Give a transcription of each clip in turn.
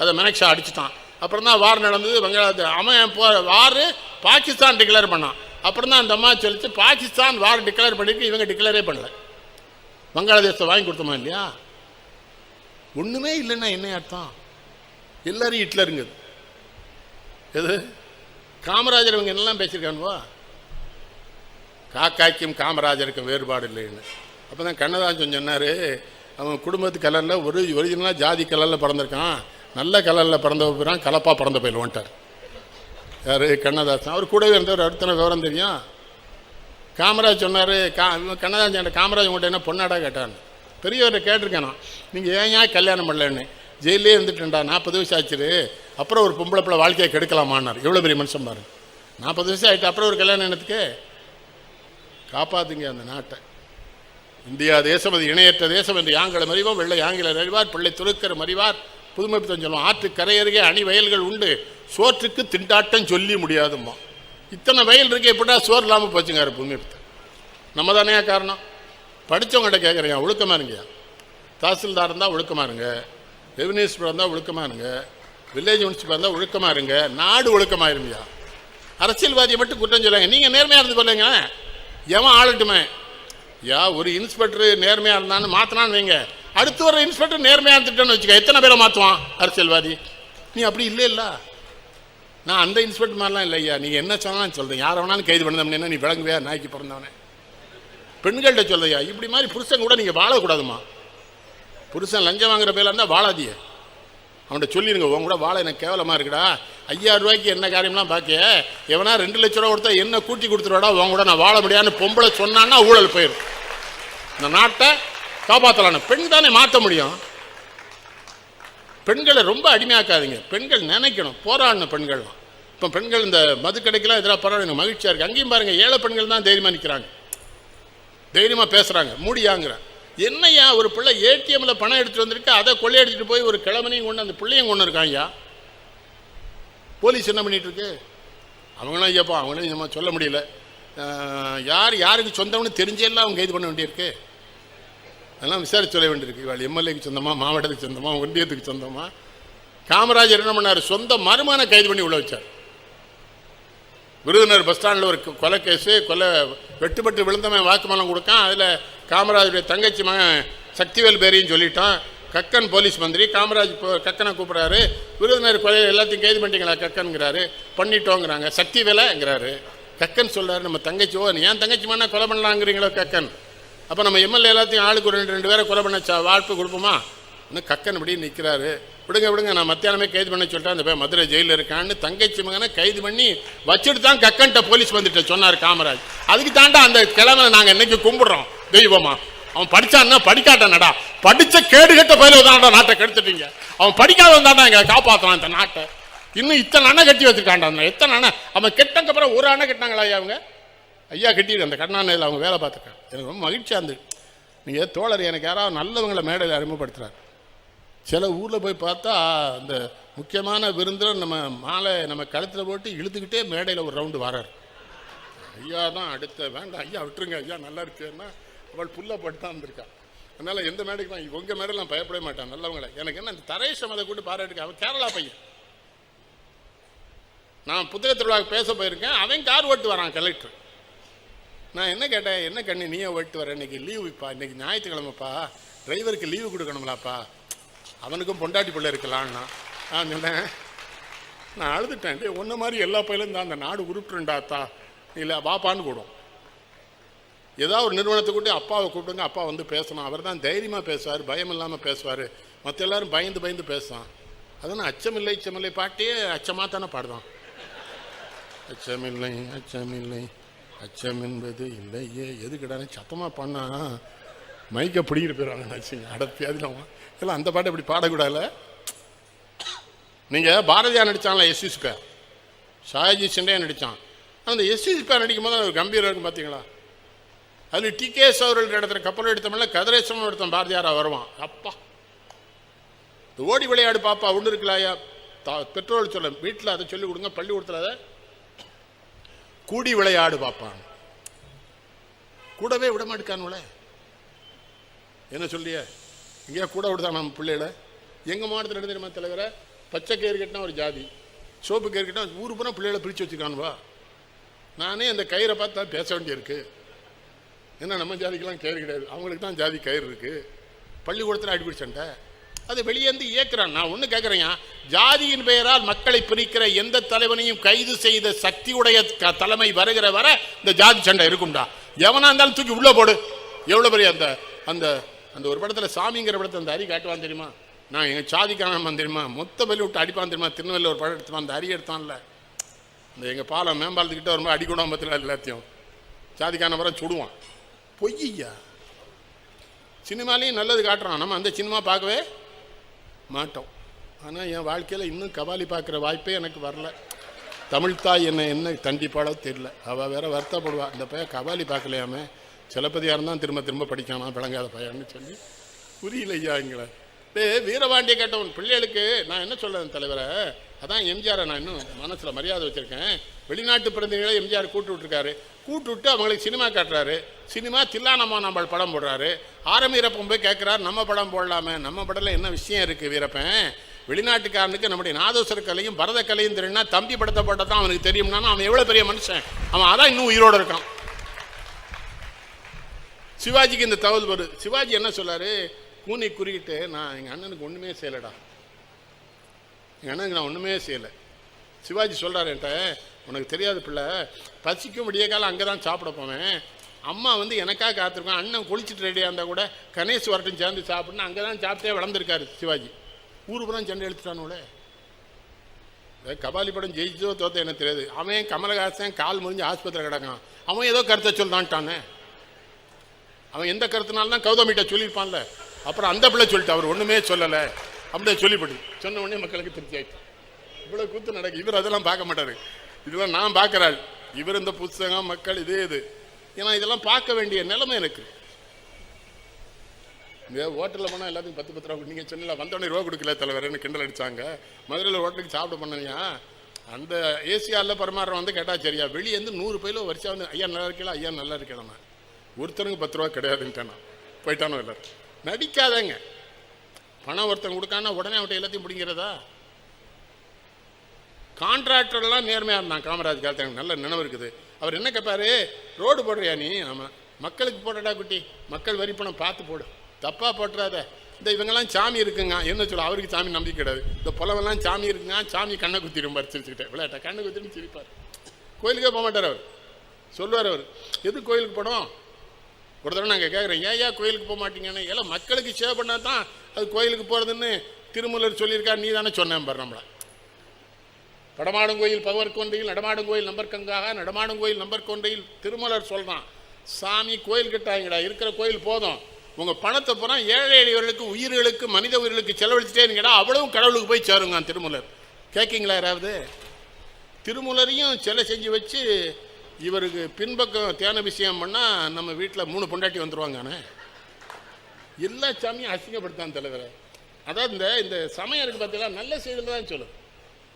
அதை மெனக்ஷா அடிச்சிட்டான். அப்புறம் தான் வார் நடந்தது பங்களாதேஷ். அவன் போ வார் பாகிஸ்தான் டிக்ளேர் பண்ணான். அப்புறம் தான் அந்த அம்மா சொல்லிச்சு பாகிஸ்தான் வார் டிக்ளேர் பண்ணிட்டு இவங்க டிக்ளேரே பண்ணல. வங்காளதேசத்தை வாங்கி கொடுத்தோமா இல்லையா? ஒன்றுமே இல்லைன்னா என்ன அர்த்தம்? எல்லாரும் ஹிட்லருங்குது எது? காமராஜர் இவங்க என்னெல்லாம் பேசியிருக்கானுவா? காக்காய்க்கும் காமராஜருக்கும் வேறுபாடு இல்லைன்னு. அப்போ தான் கண்ணதாசன் சொன்னார் அவன் குடும்பத்து கலரில் ஒரு ஒரிஜினலாக ஜாதி கலரில் பிறந்திருக்கான். நல்ல கலரில் பிறந்த பிறான் கலப்பாக பிறந்த போயிடுவோன்ட்டார் யார்? கண்ணதாசன். அவர் கூடவே இருந்தவர் அடுத்தன விவரம் தெரியும். காமராஜ் சொன்னார் கா கண்ணதாசன் காமராஜ் உங்கள்கிட்ட என்ன பொண்ணாடா கேட்டான்னு பெரியவரை கேட்டிருக்கேன் நான். நீங்கள் ஏன் ஏன் கல்யாணம் பண்ணலன்னு. ஜெயிலே இருந்துட்டேன்டா நாற்பது வயசு ஆச்சுரு. அப்புறம் ஒரு பொம்பளை பிள்ளை வாழ்க்கையை கெடுக்கலாமான்னார். எவ்வளோ பெரிய மனுஷன் பாரு. நாற்பது வயசு ஆகிட்டு அப்புறம் ஒரு கல்யாணம் என்னத்துக்கு? காப்பாத்துங்க அந்த நாட்டை. இந்தியா தேசம் அது இணையற்ற தேசம் என்று யாங்களை மறிவோம் வெள்ளை ஆங்கிலர் அறிவார் பிள்ளை துருக்கர் மறிவார். புதுமைப்பித்தன் சொல்லுவோம் ஆற்று கரையருகே அணி வயல்கள் உண்டு. சோற்றுக்கு திண்டாட்டம் சொல்லி முடியாதும்மா. இத்தனை வயல் இருக்கு இப்படா சோறு இல்லாமல் போச்சுங்காரு புதுமைப்பித்தன் நம்ம தானே காரணம். படித்தவங்கள்ட்ட கேட்குறேன் ஒழுக்கமாக இருங்க தாசில்தார் இருந்தால் ஒழுக்கமாக இருங்க. ரெவன்யூஸ்பர் இருந்தால் ஒழுக்கமாக இருங்க. வில்லேஜ் முனிசிபல் இருந்தால் ஒழுக்கமாக இருங்க. நாடு ஒழுக்கமாக இருங்கயா அரசியல்வாதியை மட்டும் குற்றம் சொல்லுங்க நீங்கள் நேர்மையாக இருந்து கொள்ளுங்க எவன் ஆளட்டுமே. யா ஒரு இன்ஸ்பெக்டர் நேர்மையாக இருந்தான்னு மாற்றினான்னு வைங்க. அடுத்து வர இன்ஸ்பெக்டர் நேர்மையாக இருந்துட்டேன்னு வச்சுக்க. எத்தனை பேரை மாற்றுவான் அரசியல்வாதி? நீ அப்படி இல்லை இல்லை நான் அந்த இன்ஸ்பெக்டர் மாதிரிலாம் இல்லையா நீ நீங்கள் என்ன சொன்னாலும் சொல்கிறேன் யாரை வேணாலும் கைது பண்ணதம்னா நீ விளங்குவே நாய்க்கு பிறந்தவனே. பெண்கள்கிட்ட சொல்லையா இப்படி மாதிரி புருஷன் கூட நீங்கள் வாழக்கூடாதுமா புருஷன் லஞ்சம் வாங்குற பேரில் இருந்தால் வாழாதிய அவன்கிட்ட சொல்லிடுங்க உன் கூட வாழ எனக்கு கேவலமாக இருக்குடா. ஐயாயிரம் ரூபாய்க்கு என்ன காரியம்லாம் பார்க்க எவனா ரெண்டு லட்ச ரூபா கொடுத்தா என்ன கூட்டி கொடுத்துருவாடா? உன் கூட நான் வாழ முடியாதுன்னு பொம்பளை சொன்னான்னா ஊழல் போயிடும் இந்த நாட்டை காப்பாற்றலான்னு பெண் தானே மாற்ற முடியும். பெண்களை ரொம்ப அடிமையாக்காதீங்க. பெண்கள் நினைக்கணும். போராடணும் பெண்கள்லாம் இப்போ பெண்கள் இந்த மது கடைக்கெல்லாம் எதிராக போராடணும் மகிழ்ச்சியாக இருக்குது அங்கேயும் பாருங்கள் ஏழை பெண்கள் தான் தைரியமாக நிற்கிறாங்க தைரியமாக பேசுகிறாங்க மூடியாங்கிற. என்னையா ஒரு பிள்ளை ஏடிஎம்மில் பணம் எடுத்துகிட்டு வந்திருக்கு? அதை கொள்ளையடிச்சிட்டு போய் ஒரு கிழமனையும் கொண்டு அந்த பிள்ளையும் கொண்டு இருக்காங்கய்யா போலீஸ் என்ன பண்ணிட்டு இருக்கு? ஐயாப்பா அவங்களும் நம்ம சொல்ல முடியல. யார் யாருக்கு சொந்தம்னு தெரிஞ்செல்லாம் அவங்க கைது பண்ண வேண்டியிருக்கு. அதெல்லாம் விசாரிச்சு சொல்ல வேண்டியிருக்கு. இவாள் எம்எல்ஏக்கு சொந்தமா மாவட்டத்துக்கு சொந்தமா ஒன்றியத்துக்கு சொந்தமா? காமராஜர் என்ன பண்ணார்? சொந்த மருமான கைது பண்ணி உள்ள வச்சார். விருதுநகர் பஸ் ஸ்டாண்டில் ஒரு கொலை கேஸு கொலை வெட்டுப்பட்டு விழுந்தவன் வாக்குமூலம் கொடுக்கான். அதில் காமராஜருடைய தங்கச்சி மகன் சக்திவேல் பேரின்னு சொல்லிட்டான். கக்கன் போலீஸ் மந்திரி காமராஜ் கக்கனை கூப்பிட்றாரு. விருதுநகர் கொலை எல்லாத்தையும் கைது பண்ணிட்டீங்களா கக்கனுங்கிறாரு. பண்ணிட்டோங்கிறாங்க. சக்திவேலைங்கிறாரு. கக்கன் சொல்கிறாரு நம்ம தங்கச்சி ஓ ஏன் தங்கச்சி மன்னா கொலை பண்ணலாங்கிறீங்களோ கக்கன்? அப்போ நம்ம எம்எல்ஏ எல்லாத்தையும் ஆளுக்கு ஒரு ரெண்டு ரெண்டு பேரை கொலை பண்ண வாழ்ப்பு கொடுப்போமா? இன்னும் கக்கன் இப்படி நிற்கிறாரு விடுங்க விடுங்க நான் மத்தியானமே கைது பண்ண சொல்லிட்டேன். அந்த பேர் மதுரை ஜெயிலில் இருக்கான்னு தங்கச்சி மகனை கைது பண்ணி வச்சுட்டு தான் கக்கன்ட்ட போலீஸ் வந்துட்டு சொன்னார் காமராஜ். அதுக்கு தாண்டா அந்த கிழமை நாங்கள் இன்னைக்கு கும்பிடுறோம்? தெய்வமா? அவன் படிச்சான்னா படிக்காட்டானடா படித்த கேடுகட்ட பயில தான்டா நாட்டை கெடுத்துட்டீங்க. அவன் படிக்காதவன் தாண்டா எங்களை காப்பாற்றுறான் அந்த நாட்டை. இன்னும் இத்தனை அணை கட்டி வச்சுருக்காண்டா அந்த எத்தனை அணை? அவன் கெட்டதுக்கப்புறம் ஒரு அணை கட்டினாங்களா அவங்க? ஐயா கட்டிடு அந்த கண்ணாணையில் அவங்க வேலை பார்த்துருக்காங்க எனக்கு ரொம்ப மகிழ்ச்சியாக இருந்தது. நீங்கள் தோழர் எனக்கு யாராவது நல்லவங்களை மேடையில் அறிமுகப்படுத்துகிறார் சில ஊரில் போய் பார்த்தா அந்த முக்கியமான விருந்தினர் நம்ம மாலை நம்ம கழுத்தில் போட்டு இழுத்துக்கிட்டே மேடையில் ஒரு ரவுண்டு வரார். ஐயா தான் அடுத்த வேண்டாம் ஐயா விட்டுருங்க ஐயா நல்லா இருக்குன்னா அவள் புல்ல போட்டு தான் வந்திருக்கா. அதனால் எந்த மேடைக்கு தான் உங்கள் மேடையில் நான் பயப்படவே மாட்டான் நல்லவங்களை. எனக்கு என்ன இந்த தரேஷ் அதை கூட்டு பாராட்டுக்க அவன் கேரளா பையன். நான் புத்தக திருவிழாவுக்கு பேச போயிருக்கேன் அவன் கார் ஓட்டு வரான் கலெக்டர் நான் என்ன கேட்டேன்? என்ன கண்ணு நீயே ஓட்டு வர? இன்னைக்கு லீவுப்பா இன்னைக்கு ஞாயிற்றுக்கிழமைப்பா. டிரைவருக்கு லீவு கொடுக்கணும்லாப்பா. அவனுக்கும் பொண்டாட்டி பிள்ளை இருக்கலான்னா நான் சொன்னேன் நான் அழுதுட்டேன். டே ஒன்றை மாதிரி எல்லா பயிலும் தான் அந்த நாடு உருட்டுருண்டாத்தா இல்லை வாப்பான்னு கூடும். ஏதாவது ஒரு நிறுவனத்தை கூட்டி அப்பாவை கூப்பிடுங்க அப்பா வந்து பேசணும். அவர் தான் தைரியமாக பேசுவார் பயம் இல்லாமல் பேசுவார். மற்ற எல்லாரும் பயந்து பயந்து பேசுவான். அதான் அச்சமில்லை அச்சமில்லை பாட்டே அச்சமாக தானே பாடுதான் அச்சமில்லை அச்சமில்லை அச்சம் என்பது இல்லையே. எதுக்கிடானே சத்தமாக பண்ணா மைக்கை பிடிக்கிட்டு போயிடுவாங்க நினச்சிங்க நம்ம எல்லாம் அந்த பாட்டை இப்படி பாடக்கூடாதுல்ல? நீங்கள் பாரதியார் நடித்தாங்களா எஸ்யூசி பேர் ஷாஜி சிண்டையா நடித்தான் அந்த எஸ்யூசி பேர் நடிக்கும் போது ஒரு கம்பீரம் இருக்கும் பார்த்தீங்களா அதில் டி. கே. அவர்கள் இடத்துல கப்பல் எடுத்தோம்ல கதிரேசன் எடுத்தோம் பாரதியாராக வருவான். அப்பா. இந்த ஓடி விளையாடு பாப்பா ஒன்று இருக்கலாயா பெட்ரோல் சொல்ல வீட்டில் அதை சொல்லிக் கொடுங்க பள்ளிக்கூடத்தில் அதை கூடி விளையாடு பார்ப்பான் கூடவே விட மாட்டேக்கானுல என்ன சொல்லிய? எங்கேயா கூட விடுதான் நம்ம பிள்ளைகள. எங்கள் மாவட்டத்தில் என்ன தெரியுமா தலைவரை? பச்சை கயிறு கட்டினா ஒரு ஜாதி. சோப்பு கயிறு கட்டினா ஊர் பூரா பிள்ளைகளை பிரித்து வச்சுக்கானுவா நானே அந்த கயிறை பார்த்து தான் பேச வேண்டியிருக்கு. ஏன்னா நம்ம ஜாதிக்கெல்லாம் கயிறு கிடையாது. அவங்களுக்கு தான் ஜாதி கயிறு இருக்குது பள்ளிக்கூடத்தில் அடிப்படை சண்டை அதை வெளியேந்து இயக்குறான். நான் ஒன்று கேட்குறேன் ஜாதியின் பெயரால் மக்களை பிரிக்கிற எந்த தலைவனையும் கைது செய்த சக்தியுடைய க- தலைமை வருகிற வரை இந்த ஜாதி சண்டை இருக்கும்டா. எவனா இருந்தாலும் தூக்கி உள்ளே போடு. எவ்வளோ பெரிய அந்த அந்த அந்த ஒரு படத்தில் சாமிங்கிற படத்தை அந்த அரி காட்டுவான் தெரியுமா? நான் எங்கள் சாதிக்காரன் தெரியுமா? மொத்த பலி விட்டு அடிப்பான் தெரியுமா? திருநெல்வேலியில் ஒரு படம் எடுத்துவான் அந்த அரி எடுத்தான்ல. இந்த எங்கள் பாலம் மேம்பாலத்துக்கிட்ட வரும்போது அடிக்கூடாம பத்தில எல்லாத்தையும் சாதிக்கான வர சுடுவான். பொய்யா? சினிமாலையும் நல்லது காட்டுறான். நம்ம அந்த சினிமா பார்க்கவே மாட்டோம். ஆனால் என் வாழ்க்கையில் இன்னும் கபாலி பார்க்குற வாய்ப்பே எனக்கு வரல. தமிழ் தாய் என்ன என்ன தண்டிப்பாளோ தெரியல. அவள் வேற வருத்தப்படுவா. இந்த பையன் கபாலி பார்க்கலையாமே. சிலப்பதியாரம் தான் திரும்ப திரும்ப படிக்கானா. விளங்காத பையன்னு சொல்லி. புரியலையா எங்களை? டே வீரபாண்டிய கேட்டவன் பிள்ளைகளுக்கு நான் என்ன சொல்றேன் தலைவரை? அதான் எம்ஜிஆரை நான் இன்னும் மனசில் மரியாதை வச்சுருக்கேன். வெளிநாட்டு பிரதிநிதிகளை எம்ஜிஆர் கூட்டு விட்டுருக்காரு. கூட்டு விட்டு அவங்களுக்கு சினிமா காட்டுறாரு. சினிமா தில்லானம்மா நம்ம படம் போடுறாரு. ஆரம்பீரப்பம் போய் கேட்குறாரு நம்ம படம் போடலாமே. நம்ம படத்தில் என்ன விஷயம் இருக்குது வீரப்பன்? வெளிநாட்டுக்காரனுக்கு நம்முடைய நாதோசர கலையும் பரத கலையும் தெரியும்னா தம்பி படத்தை போட்டால் தான் அவனுக்கு தெரியும்னா அவன் எவ்வளோ பெரிய மனுஷன்? அவன் அதான் இன்னும் உயிரோடு இருக்கான். சிவாஜிக்கு இந்த தகவல் வருது. சிவாஜி என்ன சொல்லாரு? கூனி குறுக்கிட்டு நான் எங்கள் அண்ணனுக்கு ஒன்றுமே செய்யலடா. எங்கள் அண்ணனுக்கு நான் ஒன்றுமே செய்யலை. சிவாஜி சொல்கிறார் என்கிட்ட உனக்கு தெரியாது பிள்ளை. பசிக்கும் விடிய காலம் அங்கே தான் சாப்பிட போவேன். அம்மா வந்து எனக்காக காத்திருக்கோம் அண்ணன் குளிச்சுட்டு ரெடியாக இருந்தால் கூட கணேஷ் வரட்டும் சேர்ந்து சாப்பிட்ணும் அங்கே தான் சாப்பிட்டே வளர்ந்துருக்காரு சிவாஜி. ஊர் புறம் சண்டை எழுத்துட்டானுங்களே கபாலி படம் ஜெயிச்சதோ தோத்தோ எனக்கு தெரியாது. அவன் கமலஹாசன் கால் முறிஞ்சு ஆஸ்பத்திரி கிடக்கான். அவன் ஏதோ கருத்தை சொல்லான்ட்டானே அவன் எந்த கருத்துனால்தான் கௌதமிட்ட சொல்லியிருப்பான்ல. அப்புறம் அந்த பிள்ளை சொல்லிட்டு அவர் ஒன்றுமே சொல்லலை. அப்படியே சொல்லிவிடு சொன்ன உடனே மக்களுக்கு திருப்தி ஆயிடுச்சு. இவ்வளோ கூத்து நடக்கு. இவர் அதெல்லாம் பார்க்க மாட்டார். இதெல்லாம் நான் பார்க்குறாள் இவர் இந்த புஸ்தகம் மக்கள் இதே இது. ஏன்னா இதெல்லாம் பார்க்க வேண்டிய நிலைமை எனக்கு. இந்த ஹோட்டலில் போனால் எல்லாத்தையும் பத்து பத்து ரூபா நீங்கள் சொன்னல வந்தோடனே ரூபா கொடுக்கல தலைவர்னு கிண்டல் அடித்தாங்க மதுரையில் ஹோட்டலுக்கு சாப்பிட பண்ணனியா அந்த ஏசியாவில் பரிமாறம் வந்து கேட்டால் சரியா வெளியே வந்து நூறு பையிலோ வரிசையாக வந்து ஐயா நல்லா இருக்கலாம் ஐயா நல்லா இருக்கேன் ஒருத்தனுக்கு பத்து ரூபா கிடையாதுன்ட்டேன். போயிட்டானோ இல்லை நடிக்காதங்க. பணம் ஒருத்தன் கொடுக்கானா உடனே அவன்கிட்ட எல்லாத்தையும் பிடிங்கிறதா? கான்ட்ராக்டர்லாம் நேர்மையாக இருந்தான். காமராஜ் காலத்தில் எனக்கு நல்ல நினைவு இருக்குது. அவர் என்ன கேட்பாரு ரோடு போடுறியா நீ? ஆமாம் மக்களுக்கு போடடா குட்டி. மக்கள் வரி பணம் பார்த்து போடு. தப்பாக போட்டுறாத. இந்த இவங்கெல்லாம் சாமி இருக்குங்க. என்ன சொல்ல அவருக்கு சாமி நம்பிக்கை கிடையாது. இந்த புலவெல்லாம் சாமி இருக்குங்க. சாமி கண்ணை குத்திடும் சிரிச்சுக்கிட்டேன் விளையாட்டா? கண்ணை குத்திடும் சிரிப்பார். கோயிலுக்கே போக மாட்டார் அவர். சொல்லுவார் அவர். எது கோயிலுக்கு போனோம் ஒரு தடவை நாங்கள் கேட்குறோம் ஏன் ஏன் கோயிலுக்கு போக மாட்டீங்கன்னு? எல்லாம் மக்களுக்கு சேவ் பண்ணால் தான் அது கோயிலுக்கு போகிறதுன்னு திருமூலர் சொல்லியிருக்கார். நீ தானே சொன்னேன் பாரு நம்மளை. நடமாடுங்கோயில் கோயில் நடமாடுங்கோயில் நம்பர்கங்காக நடமாடும் கோயில் நடமாடும் கோயில் நம்பர் கொண்டையில் திருமலர் சொல்கிறான் சாமி கோயில் கிட்டாங்கடா இருக்கிற கோயில் போதும். உங்கள் பணத்தை பூரா ஏழை எளியவர்களுக்கு உயிர்களுக்கு மனித உயிர்களுக்கு செலவழிச்சிட்டே இருங்கடா அவ்வளவும் கடவுளுக்கு போய் சேருங்க திருமலர். கேட்கீங்களா யாராவது? திருமலரையும் சிலை செஞ்சு வச்சு இவருக்கு பின்பக்கம் தியான விஷயம் பண்ணால் நம்ம வீட்டில் மூணு பொண்டாட்டி வந்துடுவாங்கண்ணே எல்லா சாமியும் அசிங்கப்படுத்தான் தலைவரை. அதாவது இந்த இந்த சமயம் இருக்குது பார்த்தீங்களா நல்ல செய்தியில் தான் சொல்லும்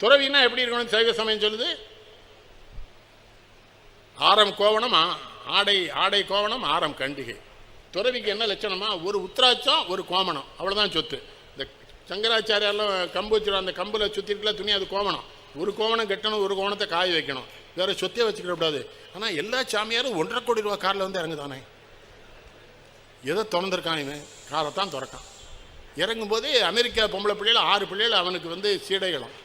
துறவின்னா எப்படி இருக்கணும் சைவ சமயம் சொல்லுது? ஆரம் கோவணம் ஆடை ஆடை கோவணம் ஆரம் கண்டிகை. துறவிக்கு என்ன லட்சணமா? ஒரு உத்திராட்சம் ஒரு கோமணம். அவ்வளோதான் சொத்து. இந்த சங்கராச்சாரியாலும் கம்பு வச்சிருவோம் அந்த கம்பில் சுற்றி இருக்கல துணி அது கோவணம். ஒரு கோவணம் கட்டணும் ஒரு கோவணத்தை காய வைக்கணும். வேறு சொத்தே வச்சுக்கிட கூடாது. ஆனால் எல்லா சாமியாரும் ஒன்றரை கோடி ரூபா காரில் வந்து இறங்குதானே? எதை திறந்துருக்கான் இவன். காரை தான் திறக்கான். இறங்கும்போது அமெரிக்கா பொம்பளை பிள்ளைகள் ஆறு பிள்ளைகள் அவனுக்கு வந்து சீடைகளும்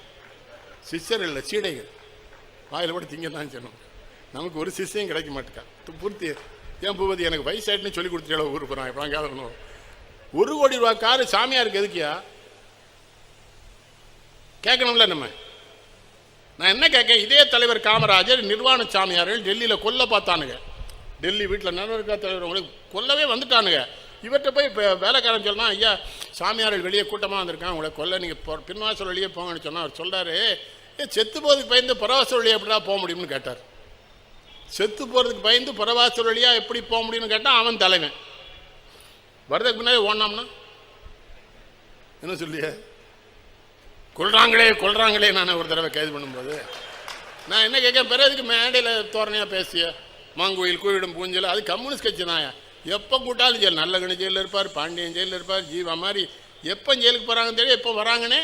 சிஷ்யர் இல்லை சீடைகள். வாயில் கூட திங்க தான் செய்யணும். நமக்கு ஒரு சிஷ்யம் கிடைக்க மாட்டேக்கா. பூர்த்தி. ஏன் பூபதி எனக்கு வயசாயிட்டுன்னு சொல்லி கொடுத்துட்டாலும் ஊருக்கு போகிறான் இப்போ கேட்கணும் ஒரு கோடி ரூபா காரு சாமியாருக்கு எதுக்கியா கேட்கணும்ல நம்ம. நான் என்ன கேட்க இதே தலைவர் காமராஜர் நிர்வாண சாமியார்கள் டெல்லியில் கொல்ல பார்த்தானுங்க. டெல்லி வீட்டில் நிலவரக்கா தலைவர் உங்களுக்கு கொல்லவே வந்துட்டானுங்க. இவர்கிட்ட போய் இப்போ வேலைக்காரன் சொல்லலாம் ஐயா சாமியார்கள் வெளியே கூட்டமாக வந்திருக்கான் உங்களை கொல்ல நீங்கள் போ பின்வாசல் வழியே போங்கன்னு சொன்னால் அவர் சொல்கிறாரு ஏ செத்து போகிறதுக்கு பயந்து பரவாசல் வழியாக எப்படிடா போக முடியும்னு கேட்டார். செத்து போகிறதுக்கு பயந்து பரவாசல் வழியாக எப்படி போக முடியும்னு கேட்டால் அவன் தலைவன். வர்றதுக்கு முன்னாடி ஓடனாம்னா? என்ன சொல்லிய? கொள்றாங்களே கொள்றாங்களே நான் ஒரு தடவை கைது பண்ணும்போது. நான் என்ன கேட்க பிறகு மேடையில் தோரணையாக பேசிய மாங்கோயில் கோயிலும் பூஞ்சல் அது கம்யூனிஸ்ட் கட்சி தான் எப்போ கூட்டாலும் ஜெயில். நல்லகணி ஜெயிலில் இருப்பார் பாண்டியன் ஜெயிலில் இருப்பார் ஜீவா மாதிரி. எப்போ ஜெயிலுக்கு போகிறாங்கன்னு தெரியும் எப்போ வராங்கன்னே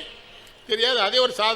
தெரியாது. அதே ஒரு சாதாரண